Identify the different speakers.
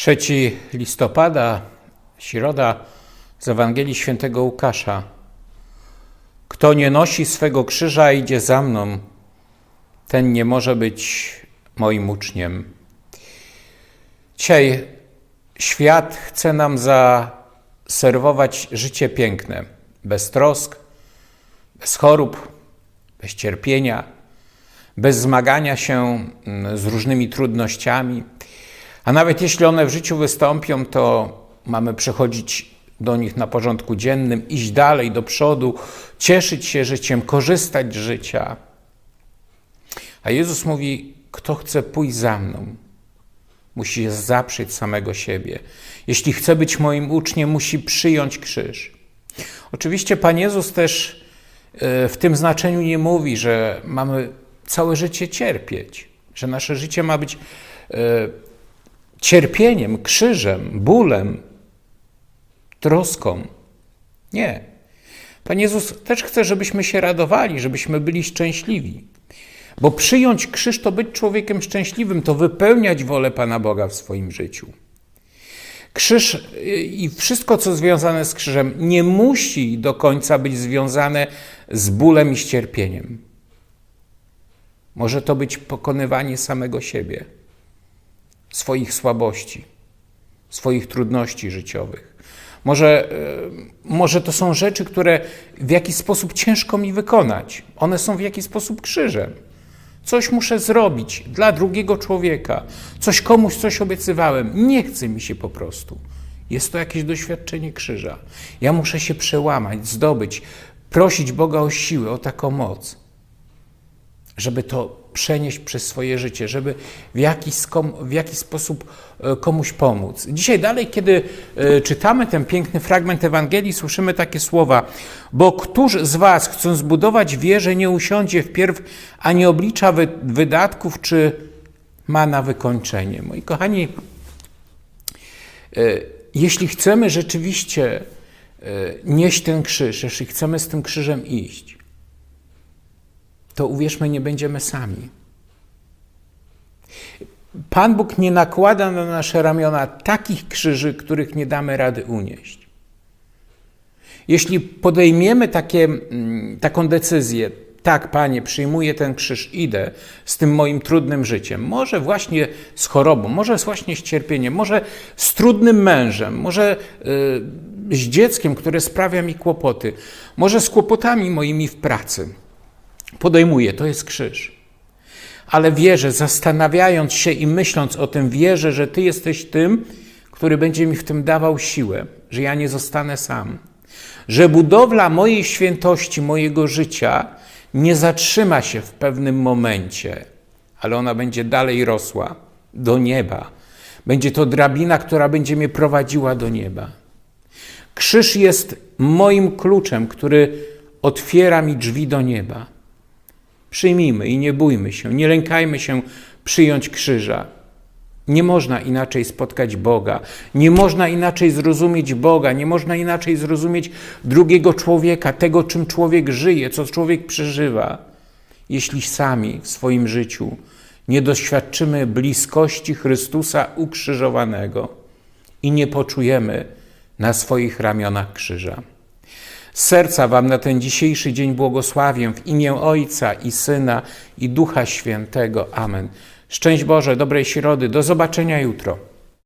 Speaker 1: 3 listopada, środa z Ewangelii Świętego Łukasza. Kto nie nosi swego krzyża, idzie za mną, ten nie może być moim uczniem. Dzisiaj świat chce nam zaserwować życie piękne, bez trosk, bez chorób, bez cierpienia, bez zmagania się z różnymi trudnościami. A nawet jeśli one w życiu wystąpią, to mamy przechodzić do nich na porządku dziennym, iść dalej, do przodu, cieszyć się życiem, korzystać z życia. A Jezus mówi: Kto chce pójść za mną, musi zaprzeć samego siebie. Jeśli chce być moim uczniem, musi przyjąć krzyż. Oczywiście Pan Jezus też e, w tym znaczeniu nie mówi, że mamy całe życie cierpieć, że nasze życie ma być e, cierpieniem, krzyżem, bólem, troską. Nie. Pan Jezus też chce, żebyśmy się radowali, żebyśmy byli szczęśliwi. Bo przyjąć krzyż to być człowiekiem szczęśliwym, to wypełniać wolę Pana Boga w swoim życiu. Krzyż i wszystko, co związane z krzyżem, nie musi do końca być związane z bólem i z cierpieniem. Może to być pokonywanie samego siebie, swoich słabości, swoich trudności życiowych. Może, może to są rzeczy, które w jakiś sposób ciężko mi wykonać. One są w jakiś sposób krzyżem. Coś muszę zrobić dla drugiego człowieka, coś komuś coś obiecywałem. Nie chce mi się po prostu. Jest to jakieś doświadczenie krzyża. Ja muszę się przełamać, zdobyć, prosić Boga o siłę, o taką moc, żeby to przenieść przez swoje życie, żeby w jakiś, w jakiś sposób komuś pomóc. Dzisiaj dalej, kiedy czytamy ten piękny fragment Ewangelii, słyszymy takie słowa, bo któż z was, chcąc zbudować wieżę, nie usiądzie wpierw, a nie oblicza wydatków, czy ma na wykończenie. Moi kochani, jeśli chcemy rzeczywiście nieść ten krzyż, jeśli chcemy z tym krzyżem iść, to uwierzmy, nie będziemy sami. Pan Bóg nie nakłada na nasze ramiona takich krzyży, których nie damy rady unieść. Jeśli podejmiemy takie, taką decyzję, tak, Panie, przyjmuję ten krzyż, idę z tym moim trudnym życiem, może właśnie z chorobą, może właśnie z cierpieniem, może z trudnym mężem, może yy, z dzieckiem, które sprawia mi kłopoty, może z kłopotami moimi w pracy podejmuję, to jest krzyż. Ale wierzę, zastanawiając się i myśląc o tym, wierzę, że Ty jesteś tym, który będzie mi w tym dawał siłę, że ja nie zostanę sam. Że budowla mojej świętości, mojego życia nie zatrzyma się w pewnym momencie, ale ona będzie dalej rosła do nieba. Będzie to drabina, która będzie mnie prowadziła do nieba. Krzyż jest moim kluczem, który otwiera mi drzwi do nieba. Przyjmijmy i nie bójmy się, nie lękajmy się przyjąć krzyża. Nie można inaczej spotkać Boga, nie można inaczej zrozumieć Boga, nie można inaczej zrozumieć drugiego człowieka, tego, czym człowiek żyje, co człowiek przeżywa, jeśli sami w swoim życiu nie doświadczymy bliskości Chrystusa ukrzyżowanego i nie poczujemy na swoich ramionach krzyża. Serca Wam na ten dzisiejszy dzień błogosławię w imię Ojca i Syna i Ducha Świętego. Amen. Szczęść Boże, dobrej środy, do zobaczenia jutro.